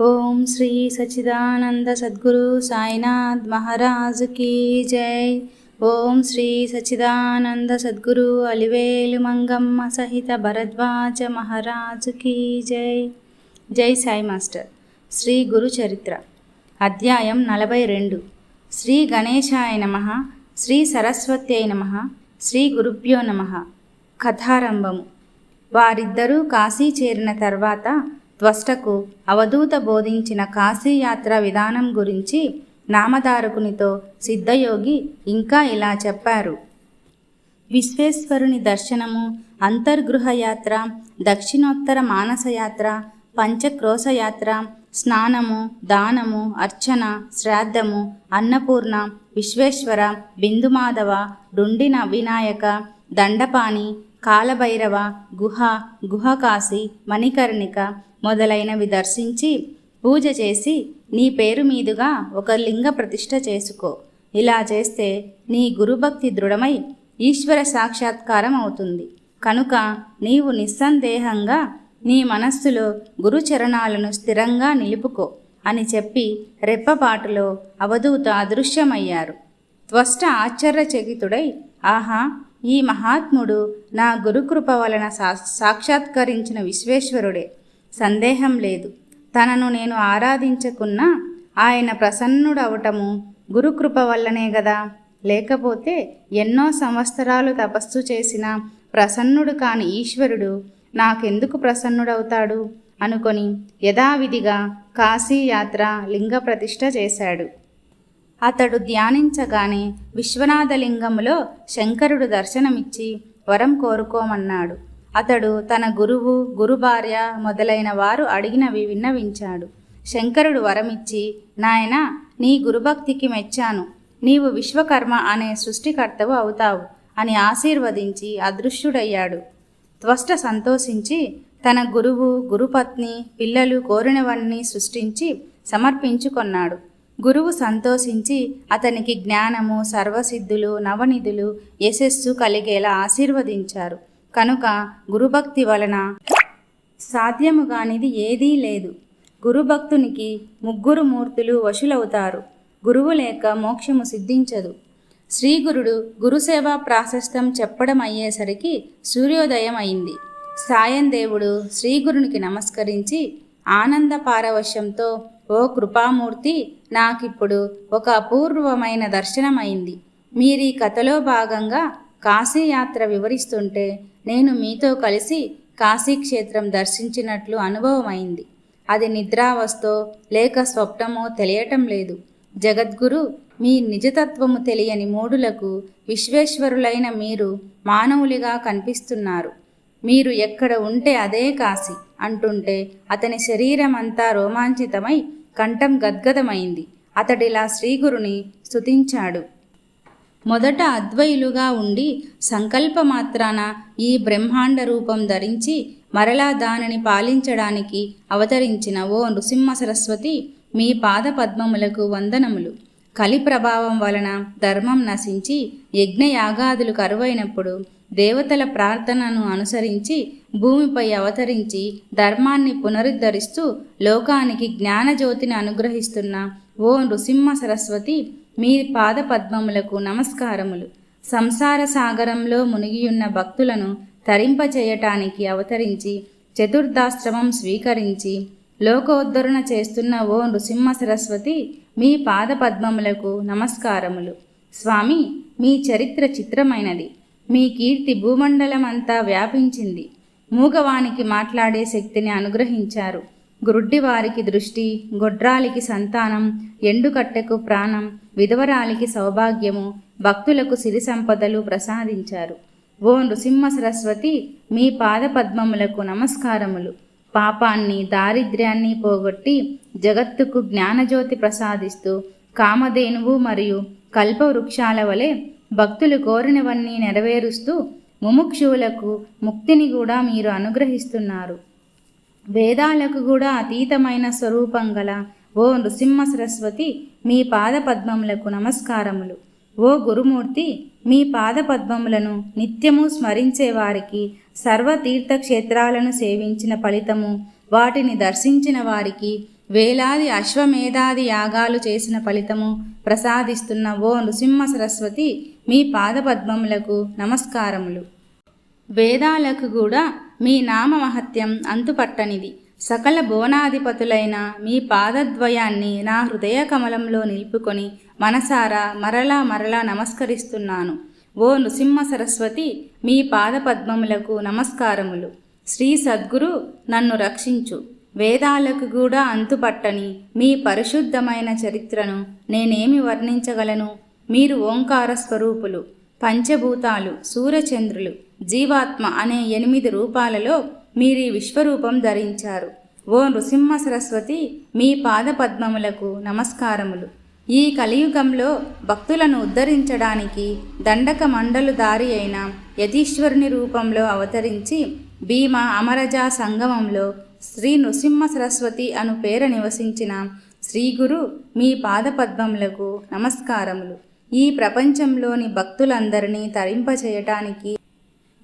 ఓం శ్రీ సచిదానంద సద్గురు సాయినాథ్ మహారాజ్ కీ జై. ఓం శ్రీ సచిదానంద సద్గురు అలివేలు మంగమ్మ సహిత భరద్వాజ మహారాజ్ కీ జై. జై సాయి మాస్టర్. శ్రీ గురు చరిత్ర. అధ్యాయం నలభై రెండు. శ్రీ గణేశాయ నమ శ్రీ సరస్వత్యై నమ శ్రీ గురుభ్యో నమ. కథారంభము. వారిద్దరూ కాశీ చేరిన తర్వాత త్వష్టకు అవధూత బోధించిన కాశీయాత్ర విధానం గురించి నామధారకునితో సిద్ధయోగి ఇంకా ఇలా చెప్పారు. విశ్వేశ్వరుని దర్శనము అంతర్గృహయాత్ర దక్షిణోత్తర మానసయాత్ర పంచక్రోశయాత్ర స్నానము దానము అర్చన శ్రాద్ధము అన్నపూర్ణ విశ్వేశ్వర బిందుమాధవ డుండిన వినాయక దండపాణి కాలభైరవ గుహ గుహకాశి మణికర్ణిక మొదలైనవి దర్శించి పూజ చేసి నీ పేరు మీదుగా ఒక లింగ ప్రతిష్ట చేసుకో. ఇలా చేస్తే నీ గురుభక్తి దృఢమై ఈశ్వర సాక్షాత్కారం అవుతుంది. కనుక నీవు నిస్సందేహంగా నీ మనస్సులో గురుచరణాలను స్థిరంగా నిలుపుకో అని చెప్పి రెప్పపాటులో అవధూత అదృశ్యమయ్యారు. త్వష్ట ఆశ్చర్యచకితుడై ఆహా ఈ మహాత్ముడు నా గురుకృప వలన సా సాక్షాత్కరించిన విశ్వేశ్వరుడే. సందేహం లేదు. తనను నేను ఆరాధించకున్నా ఆయన ప్రసన్నుడవటము గురుకృప వల్లనే గదా. లేకపోతే ఎన్నో సంవత్సరాలు తపస్సు చేసిన ప్రసన్నుడు కాని ఈశ్వరుడు నాకెందుకు ప్రసన్నుడవుతాడు? అనుకొని యథావిధిగా కాశీయాత్ర లింగ ప్రతిష్ఠ చేశాడు. అతడు ధ్యానించగానే విశ్వనాథలింగములో శంకరుడు దర్శనమిచ్చి వరం కోరుకోమన్నాడు. అతడు తన గురువు గురుభార్య మొదలైన వారు అడిగినవి విన్నవించాడు. శంకరుడు వరమిచ్చి నాయన నీ గురుభక్తికి మెచ్చాను. నీవు విశ్వకర్మ అనే సృష్టికర్తవు అవుతావు అని ఆశీర్వదించి అదృశ్యుడయ్యాడు. త్వష్ట సంతోషించి తన గురువు గురుపత్ని పిల్లలు కోరినవన్నీ సృష్టించి సమర్పించుకొన్నాడు. గురువు సంతోషించి అతనికి జ్ఞానము సర్వసిద్ధులు నవనిధులు యశస్సు కలిగేలా ఆశీర్వదించారు. కనుక గురుభక్తి వలన సాధ్యము కానిది ఏదీ లేదు. గురుభక్తునికి ముగ్గురు మూర్తులు వశులవుతారు. గురువు లేక మోక్షము సిద్ధించదు. శ్రీగురుడు గురుసేవా ప్రాశస్తం చెప్పడం అయ్యేసరికి సూర్యోదయం అయింది సాయం దేవుడు శ్రీగురునికి నమస్కరించి ఆనంద పారవశ్యంతో ఓ కృపామూర్తి నాకిప్పుడు ఒక అపూర్వమైన దర్శనమైంది. మీరీ కథలో భాగంగా కాశీయాత్ర వివరిస్తుంటే నేను మీతో కలిసి కాశీక్షేత్రం దర్శించినట్లు అనుభవమైంది. అది నిద్రావస్థో లేక స్వప్నమో తెలియటం లేదు. జగద్గురు మీ నిజతత్వము తెలియని మూడులకు విశ్వేశ్వరులైన మీరు మానవులుగా కనిపిస్తున్నారు. మీరు ఎక్కడ ఉంటే అదే కాశీ అంటుంటే అతని శరీరం అంతా రోమాంచితమై కంఠం గద్గదమైంది. అతడిలా శ్రీగురుని స్తుతించాడు. మొదట అద్వైలుగా ఉండి సంకల్పమాత్రాన ఈ బ్రహ్మాండ రూపం ధరించి మరలా దానిని పాలించడానికి అవతరించిన ఓ నృసింహ సరస్వతి మీ పాద పద్మములకు వందనములు. కలి ప్రభావం వలన ధర్మం నశించి యజ్ఞయాగాదులు కరువైనప్పుడు దేవతల ప్రార్థనను అనుసరించి భూమిపై అవతరించి ధర్మాన్ని పునరుద్ధరిస్తూ లోకానికి జ్ఞానజ్యోతిని అనుగ్రహిస్తున్న ఓ నృసింహ సరస్వతి మీ పాద పద్మములకు నమస్కారములు. సంసార సాగరంలో మునిగియున్న భక్తులను తరింపచేయటానికి అవతరించి చతుర్థాశ్రమం స్వీకరించి లోకోద్ధరణ చేస్తున్న ఓ నృసింహ సరస్వతి మీ పాద పద్మములకు నమస్కారములు. స్వామి మీ చరిత్ర చిత్రమైనది. మీ కీర్తి భూమండలమంతా వ్యాపించింది. మూగవానికి మాట్లాడే శక్తిని అనుగ్రహించారు. గురుడ్డివారికి దృష్టి గొడ్రాలికి సంతానం ఎండుకట్టెకు ప్రాణం విధవరాలికి సౌభాగ్యము భక్తులకు సిరి సంపదలు ప్రసాదించారు. ఓ నృసింహ సరస్వతి మీ పాదపద్మములకు నమస్కారములు. పాపాన్ని దారిద్ర్యాన్ని పోగొట్టి జగత్తుకు జ్ఞానజ్యోతి ప్రసాదిస్తూ కామధేనువు మరియు కల్పవృక్షాల వలె భక్తులు కోరినవన్నీ నెరవేరుస్తూ ముముక్షువులకు ముక్తిని కూడా మీరు అనుగ్రహిస్తున్నారు. వేదాలకు కూడా అతీతమైన స్వరూపం గల ఓ నృసింహ సరస్వతి మీ పాదపద్మములకు నమస్కారములు. ఓ గురుమూర్తి మీ పాదపద్మములను నిత్యము స్మరించే వారికి సర్వ సేవించిన ఫలితము వాటిని దర్శించిన వారికి వేలాది అశ్వమేధాది యాగాలు చేసిన ఫలితము ప్రసాదిస్తున్న ఓ నృసింహ సరస్వతి మీ పాదపద్మములకు నమస్కారములు. వేదాలకు కూడా మీ నామ మహత్యం అంతుపట్టనిది. సకల భువనాధిపతులైన మీ పాదద్వయాన్ని నా హృదయ కమలంలో నిలుపుకొని మనసారా మరలా మరలా నమస్కరిస్తున్నాను. ఓ నృసింహ సరస్వతి మీ పాదపద్మములకు నమస్కారములు. శ్రీ సద్గురు నన్ను రక్షించు. వేదాలకు కూడా అంతుపట్టని మీ పరిశుద్ధమైన చరిత్రను నేనేమి వర్ణించగలను? మీరు ఓంకార స్వరూపులు పంచభూతాలు సూర్యచంద్రులు జీవాత్మ అనే ఎనిమిది రూపాలలో మీరీ విశ్వరూపం ధరించారు. ఓ నృసింహ సరస్వతి మీ పాదపద్మములకు నమస్కారములు. ఈ కలియుగంలో భక్తులను ఉద్ధరించడానికి దండక మండలు దారి అయిన యతీశ్వరుని రూపంలో అవతరించి భీమ అమరజా సంగమంలో శ్రీ నృసింహ సరస్వతి అను పేర నివసించిన శ్రీగురు మీ పాదపద్మములకు నమస్కారములు. ఈ ప్రపంచంలోని భక్తులందరినీ తరింపచేయటానికి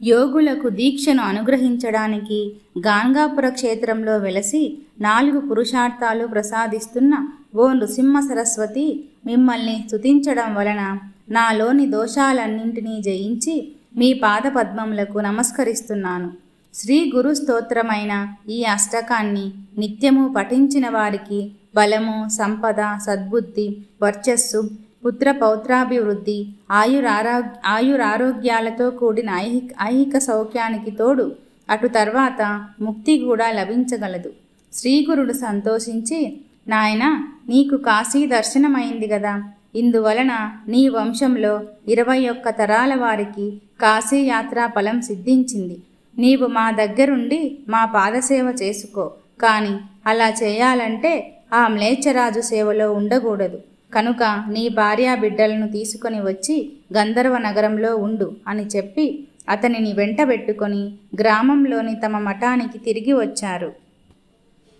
యోగులకు దీక్షను అనుగ్రహించడానికి గాంగాపుర క్షేత్రంలో వెలసి నాలుగు పురుషార్థాలు ప్రసాదిస్తున్న ఓ నృసింహ సరస్వతి మిమ్మల్ని స్తుతించడం వలన నాలోని దోషాలన్నింటినీ జయించి మీ పాదపద్మములకు నమస్కరిస్తున్నాను. శ్రీ గురు స్తోత్రమైన ఈ అష్టకాన్ని నిత్యము పఠించిన వారికి బలము సంపద సద్బుద్ధి వర్చస్సు పుత్ర పౌత్రాభివృద్ధి. ఆయురారో ఆయురారోగ్యాలతో కూడిన ఐహిక ఐహిక సౌఖ్యానికి తోడు అటు తర్వాత ముక్తి కూడా లభించగలదు. శ్రీగురుడు సంతోషించి నాయన నీకు కాశీ దర్శనమైంది కదా ఇందువలన నీ వంశంలో ఇరవై ఒక్క తరాల వారికి కాశీ యాత్రా ఫలం సిద్ధించింది. నీవు మా దగ్గరుండి మా పాదసేవ చేసుకో. కానీ అలా చేయాలంటే ఆ మ్లేచ్ఛరాజు సేవలో ఉండకూడదు. కనుక నీ భార్యా బిడ్డలను తీసుకొని వచ్చి గంధర్వ నగరంలో ఉండు అని చెప్పి అతనిని వెంటబెట్టుకొని గ్రామంలోని తమ మఠానికి తిరిగి వచ్చారు.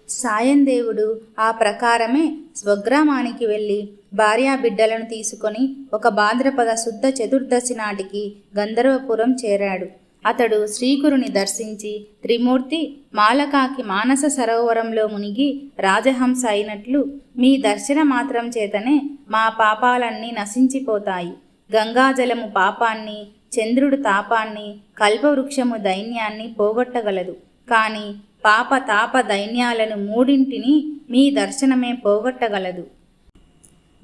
సాయందేవుడు ఆ ప్రకారమే స్వగ్రామానికి వెళ్ళి భార్యా బిడ్డలను తీసుకొని ఒక భాద్రపద శుద్ధ చతుర్దశి నాటికి గంధర్వపురం చేరాడు. అతడు శ్రీగురుని దర్శించి త్రిమూర్తి మాలకాకి మానస సరోవరంలో మునిగి రాజహంస అయినట్లు మీ దర్శన మాత్రం చేతనే మా పాపాలన్నీ నశించిపోతాయి. గంగాజలము పాపాన్ని చంద్రుడు తాపాన్ని కల్పవృక్షము దైన్యాన్ని పోగొట్టగలదు. కానీ పాప తాప దైన్యాలను మూడింటిని మీ దర్శనమే పోగొట్టగలదు.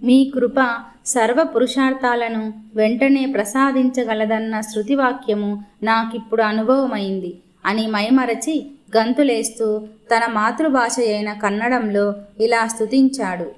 మీ కృప సర్వ పురుషార్థాలను వెంటనే ప్రసాదించగలదన్న శృతివాక్యము నాకిప్పుడు అనుభవమైంది. అని మైమరచి గంతులేస్తూ తన మాతృభాష అయిన కన్నడంలో ఇలా స్తుతించాడు.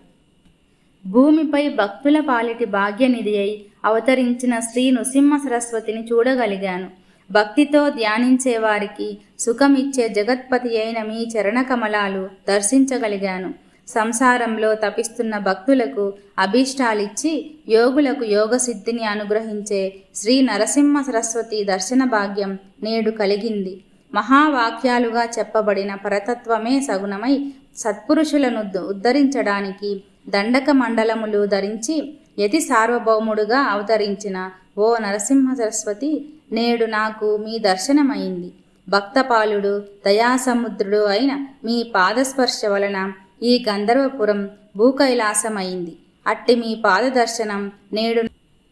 భూమిపై భక్తుల పాలిటి భాగ్యనిధి అయి అవతరించిన శ్రీ నృసింహ సరస్వతిని చూడగలిగాను. భక్తితో ధ్యానించే వారికి సుఖమిచ్చే జగత్పతి అయిన మీ చరణకమలాలు దర్శించగలిగాను. సంసారంలో తపిస్తున్న భక్తులకు అభీష్టాలిచ్చి యోగులకు యోగ సిద్ధిని అనుగ్రహించే శ్రీ నరసింహ సరస్వతి దర్శన భాగ్యం నేడు కలిగింది. మహావాక్యాలుగా చెప్పబడిన పరతత్వమే సగుణమై సత్పురుషులను ఉద్ధరించడానికి దండక మండలములు ధరించి యతి సార్వభౌముడుగా అవతరించిన ఓ నరసింహ సరస్వతి నేడు నాకు మీ దర్శనమైంది. భక్తపాలుడు దయాసముద్రుడు అయిన మీ పాదస్పర్శ వలన ఈ గంధర్వపురం భూకైలాసమైంది. అట్టి మీ పాదదర్శనం నేడు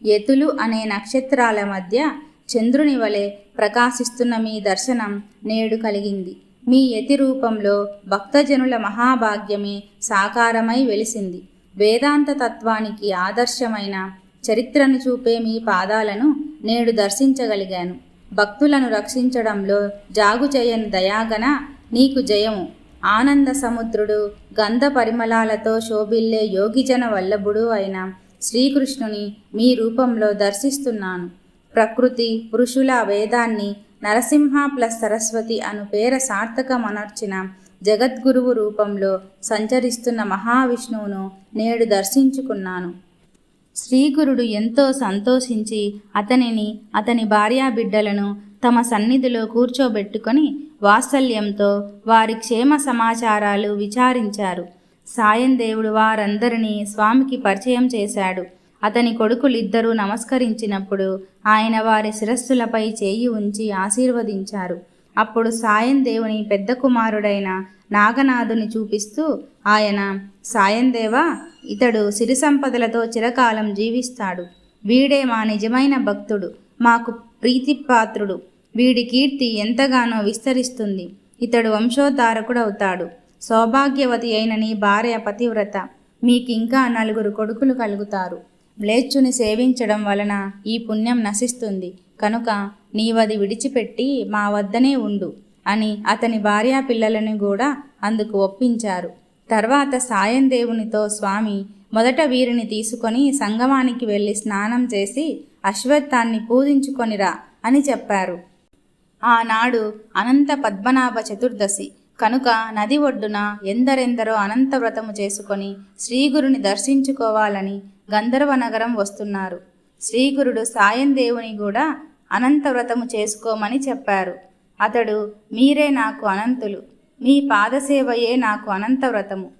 ఎతులు అనే నక్షత్రాల మధ్య చంద్రుని వలె ప్రకాశిస్తున్న మీ దర్శనం నేడు కలిగింది. మీ యతి రూపంలో భక్తజనుల మహాభాగ్యమే సాకారమై వెలిసింది. వేదాంత తత్వానికి ఆదర్శమైన చరిత్రను చూపే మీ పాదాలను నేడు దర్శించగలిగాను. భక్తులను రక్షించడంలో జాగు చేయని దయాగన నీకు జయము. ఆనంద సముద్రుడు గంధ పరిమళాలతో శోభిల్లే యోగిజన వల్లభుడు అయిన శ్రీకృష్ణుని మీ రూపంలో దర్శిస్తున్నాను. ప్రకృతి పురుషుల వేదాన్ని నరసింహ ప్లస్ సరస్వతి అను పేర సార్థకమనర్చిన జగద్గురువు రూపంలో సంచరిస్తున్న మహావిష్ణువును నేడు దర్శించుకున్నాను. శ్రీగురుడు ఎంతో సంతోషించి అతనిని అతని భార్యా బిడ్డలను తమ సన్నిధిలో కూర్చోబెట్టుకొని వాత్సల్యంతో వారి క్షేమ సమాచారాలు విచారించారు. సాయం దేవుడు వారందరినీ స్వామికి పరిచయం చేశాడు. అతని కొడుకులిద్దరూ నమస్కరించినప్పుడు ఆయన వారి శిరస్సులపై చేయి ఉంచి ఆశీర్వదించారు. అప్పుడు సాయం దేవుని పెద్ద కుమారుడైన నాగనాథుని చూపిస్తూ ఆయన సాయందేవా ఇతడు సిరి సంపదలతో చిరకాలం జీవిస్తాడు. వీడే మా నిజమైన భక్తుడు మాకు ప్రీతిపాత్రుడు. వీడి కీర్తి ఎంతగానో విస్తరిస్తుంది. ఇతడు వంశోద్ధారకుడవుతాడు. సౌభాగ్యవతి అయిన నీ భార్య పతివ్రత. మీకింకా నలుగురు కొడుకులు కలుగుతారు. మ్లేచ్చుని సేవించడం వలన ఈ పుణ్యం నశిస్తుంది. కనుక నీవది విడిచిపెట్టి మా వద్దనే ఉండు అని అతని భార్యా పిల్లలను కూడా అందుకు ఒప్పించారు. తర్వాత సాయం దేవునితో స్వామి మొదట వీరిని తీసుకొని సంగమానికి వెళ్ళి స్నానం చేసి అశ్వత్థాన్ని పూజించుకొనిరా అని చెప్పారు. ఆనాడు అనంత పద్మనాభ చతుర్దశి. కనుక నది ఒడ్డున ఎందరెందరో అనంత వ్రతము చేసుకొని శ్రీగురుని దర్శించుకోవాలని గంధర్వ నగరం వస్తున్నారు. శ్రీగురుడు సాయం దేవుని కూడా అనంత వ్రతము చేసుకోమని చెప్పారు. అతడు మీరే నాకు అనంతులు. మీ పాదసేవయే నాకు అనంత వ్రతము.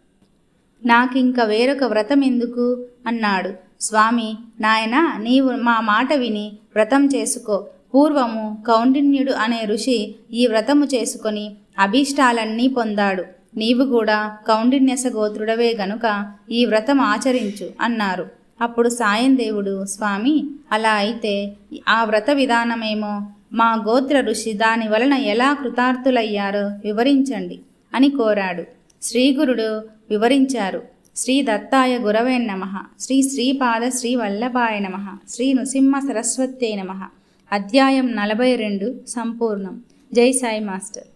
నాకింక వేరొక వ్రతం ఎందుకు? అన్నాడు. స్వామి నాయన నీవు మా మాట విని వ్రతం చేసుకో. పూర్వము కౌండిన్యుడు అనే ఋషి ఈ వ్రతము చేసుకొని అభీష్టాలన్నీ పొందాడు. నీవు కూడా కౌండిన్యస గోత్రుడవే గనుక ఈ వ్రతం ఆచరించు అన్నారు. అప్పుడు సాయం దేవుడు స్వామి అలా అయితే ఆ వ్రత విధానమేమో? మా గోత్ర ఋషి దాని వలన ఎలా కృతార్థులయ్యారో వివరించండి అని కోరాడు. శ్రీగురుడు వివరించారు. శ్రీ దత్తాయ గురవే నమ. శ్రీ శ్రీపాద శ్రీ వల్లభాయ నమ. శ్రీ నృసింహ సరస్వత్యై నమ. అధ్యాయం నలభై రెండు సంపూర్ణం. జై సాయి మాస్టర్.